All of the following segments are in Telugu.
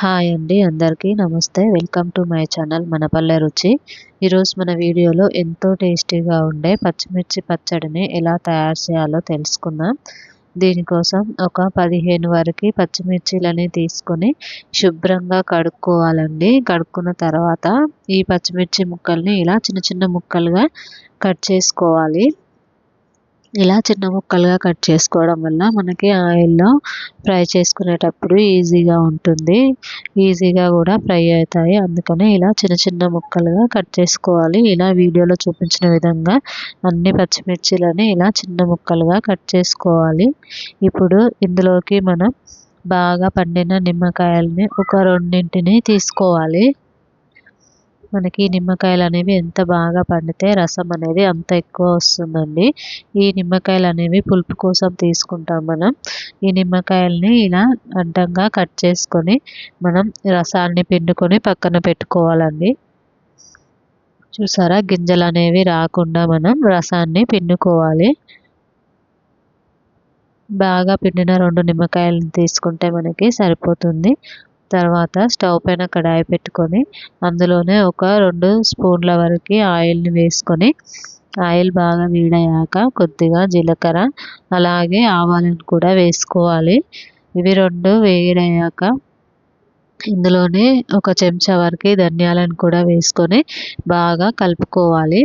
హాయ్ అండి అందరికీ నమస్తే. వెల్కమ్ టు మై ఛానల్ మన పల్లె రుచి ఈరోజు మన వీడియోలో ఎంతో టేస్టీగా ఉండే పచ్చిమిర్చి పచ్చడిని ఎలా తయారు చేయాలో తెలుసుకుందాం. దీనికోసం ఒక పదిహేను వరకు పచ్చిమిర్చిలని తీసుకొని శుభ్రంగా కడుక్కోవాలండి. కడుక్కున్న తర్వాత ఈ పచ్చిమిర్చి ముక్కల్ని ఇలా చిన్న చిన్న ముక్కలుగా కట్ చేసుకోవాలి. ఇలా చిన్న ముక్కలుగా కట్ చేసుకోవడం వల్ల మనకి ఆయిల్లో ఫ్రై చేసుకునేటప్పుడు ఈజీగా ఉంటుంది. ఈజీగా కూడా ఫ్రై అవుతాయి. అందుకనే ఇలా చిన్న చిన్న ముక్కలుగా కట్ చేసుకోవాలి. ఇలా వీడియోలో చూపించిన విధంగా అన్ని పచ్చిమిర్చిలని ఇలా చిన్న ముక్కలుగా కట్ చేసుకోవాలి. ఇప్పుడు ఇందులోకి మనం బాగా పండిన నిమ్మకాయలని ఒక రెండింటిని తీసుకోవాలి. మనకి నిమ్మకాయలు అనేవి ఎంత బాగా పండితే రసం అనేది అంత ఎక్కువ వస్తుందండి. ఈ నిమ్మకాయలు అనేవి పులుపు కోసం తీసుకుంటాం మనం. ఈ నిమ్మకాయల్ని ఇలా అడ్డంగా కట్ చేసుకొని మనం రసాన్ని పిండుకొని పక్కన పెట్టుకోవాలండి. చూసారా? గింజలు అనేవి రాకుండా మనం రసాన్ని పిండుకోవాలి. బాగా పిండిన రెండు నిమ్మకాయలను తీసుకుంటే మనకి సరిపోతుంది. తర్వాత స్టవ్ పైన కడాయి పెట్టుకొని అందులోనే ఒక రెండు స్పూన్ల వరకు ఆయిల్ని వేసుకొని ఆయిల్ బాగా వేడయ్యాక కొద్దిగా జీలకర్ర అలాగే ఆవాలను కూడా వేసుకోవాలి. ఇవి రెండు వేడయ్యాక ఇందులోనే ఒక చెంచా వరకు ధనియాలను కూడా వేసుకొని బాగా కలుపుకోవాలి.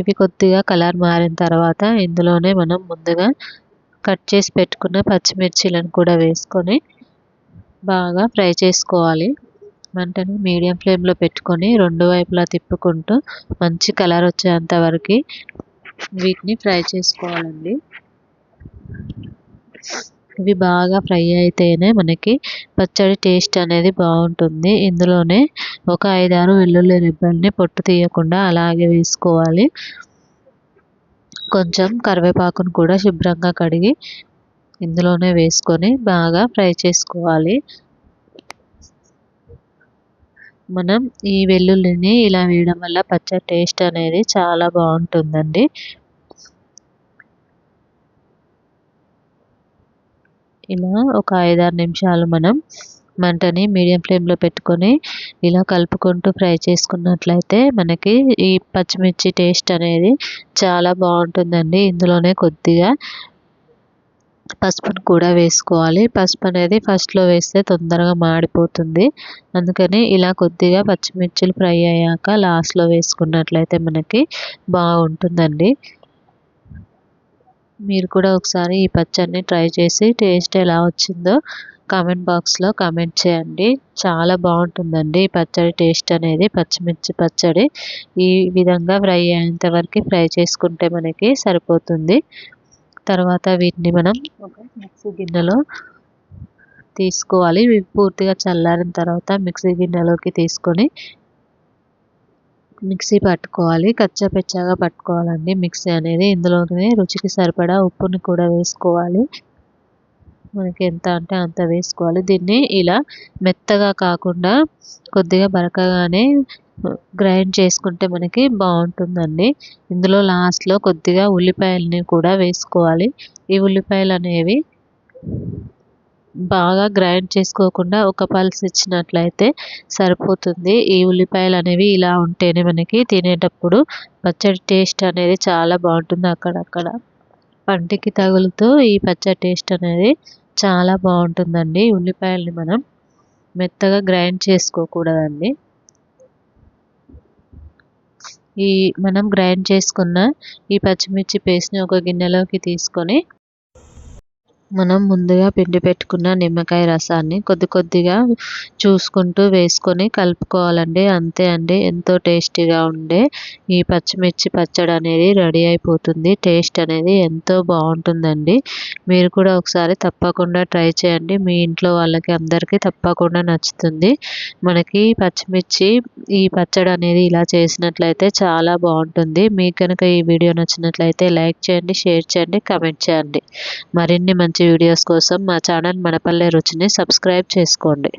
ఇవి కొద్దిగా కలర్ మారిన తర్వాత ఇందులోనే మనం ముందుగా కట్ చేసి పెట్టుకున్న పచ్చిమిర్చిలను కూడా వేసుకొని బాగా ఫ్రై చేసుకోవాలి. మంటని మీడియం ఫ్లేమ్లో పెట్టుకొని రెండు వైపులా తిప్పుకుంటూ మంచి కలర్ వచ్చేంత వరకు వీటిని ఫ్రై చేసుకోవాలండి. ఇవి బాగా ఫ్రై అయితేనే మనకి పచ్చడి టేస్ట్ అనేది బాగుంటుంది. ఇందులోనే ఒక ఐదారు వెల్లుల్లి రెబ్బల్ని పొట్టు తీయకుండా అలాగే వేసుకోవాలి. కొంచెం కరివేపాకును కూడా శుభ్రంగా కడిగి ఇందులోనే వేసుకొని బాగా ఫ్రై చేసుకోవాలి. మనం ఈ వెల్లుల్లిని ఇలా వేయడం వల్ల పచ్చ టేస్ట్ అనేది చాలా బాగుంటుందండి. ఇలా ఒక ఐదారు నిమిషాలు మనం మంటని మీడియం ఫ్లేమ్లో పెట్టుకొని ఇలా కలుపుకుంటూ ఫ్రై చేసుకున్నట్లయితే మనకి ఈ పచ్చిమిర్చి టేస్ట్ అనేది చాలా బాగుంటుందండి. ఇందులోనే కొద్దిగా పసుపును కూడా వేసుకోవాలి. పసుపు అనేది ఫస్ట్లో వేస్తే తొందరగా మాడిపోతుంది. అందుకని ఇలా కొద్దిగా పచ్చిమిర్చిలు ఫ్రై అయ్యాక లాస్ట్లో వేసుకున్నట్లయితే మనకి బాగుంటుందండి. మీరు కూడా ఒకసారి ఈ పచ్చడిని ట్రై చేసి టేస్ట్ ఎలా వచ్చిందో కామెంట్ బాక్స్లో కామెంట్ చేయండి. చాలా బాగుంటుందండి ఈ పచ్చడి టేస్ట్ అనేది. పచ్చిమిర్చి పచ్చడి ఈ విధంగా ఫ్రై అయ్యేంత వరకు ఫ్రై చేసుకుంటే మనకి సరిపోతుంది. తర్వాత వీటిని మనం ఒక మిక్సీ గిన్నెలో తీసుకోవాలి. ఇవి పూర్తిగా చల్లారిన తర్వాత మిక్సీ గిన్నెలోకి తీసుకొని మిక్సీ పట్టుకోవాలి. కచ్చాపెచ్చాగా పట్టుకోవాలండి. మిక్సీ అనేది ఇందులోనే రుచికి సరిపడా ఉప్పుని కూడా వేసుకోవాలి. మనకి ఎంత అంటే అంత వేసుకోవాలి. దీన్ని ఇలా మెత్తగా కాకుండా కొద్దిగా బరకగానే గ్రైండ్ చేసుకుంటే మనకి బాగుంటుందండి. ఇందులో లాస్ట్లో కొద్దిగా ఉల్లిపాయలని కూడా వేసుకోవాలి. ఈ ఉల్లిపాయలు అనేవి బాగా గ్రైండ్ చేసుకోకుండా ఒక పల్స్ ఇచ్చినట్లయితే సరిపోతుంది. ఈ ఉల్లిపాయలు అనేవి ఇలా ఉంటేనే మనకి తినేటప్పుడు పచ్చడి టేస్ట్ అనేది చాలా బాగుంటుంది అక్కడక్కడ. పంటికి తగులుతూ ఈ పచ్చడి టేస్ట్ అనేది చాలా బాగుంటుందండి. ఉల్లిపాయల్ని మనం మెత్తగా గ్రైండ్ చేసుకోకూడదండి. ఈ మనం గ్రైండ్ చేసుకున్న ఈ పచ్చిమిర్చి పేస్ట్ని ఒక గిన్నెలోకి తీసుకొని మనం ముందుగా పిండి పెట్టుకున్న నిమ్మకాయ రసాన్ని కొద్ది కొద్దిగా చూసుకుంటూ వేసుకొని కలుపుకోవాలండి. అంతే అండి. ఎంతో టేస్టీగా ఉండే ఈ పచ్చిమిర్చి పచ్చడి అనేది రెడీ అయిపోతుంది. టేస్ట్ అనేది ఎంతో బాగుంటుందండి. మీరు కూడా ఒకసారి తప్పకుండా ట్రై చేయండి. మీ ఇంట్లో వాళ్ళకి అందరికీ తప్పకుండా నచ్చుతుంది. మనకి పచ్చిమిర్చి ఈ పచ్చడి అనేది ఇలా చేసినట్లయితే చాలా బాగుంటుంది. మీకు కనుక ఈ వీడియో నచ్చినట్లయితే లైక్ చేయండి షేర్ చేయండి కమెంట్ చేయండి. మరిన్ని మంచి మంచి వీడియోస్ కోసం మా ఛానల్ మనపల్లె రుచిని సబ్స్క్రైబ్ చేసుకోండి.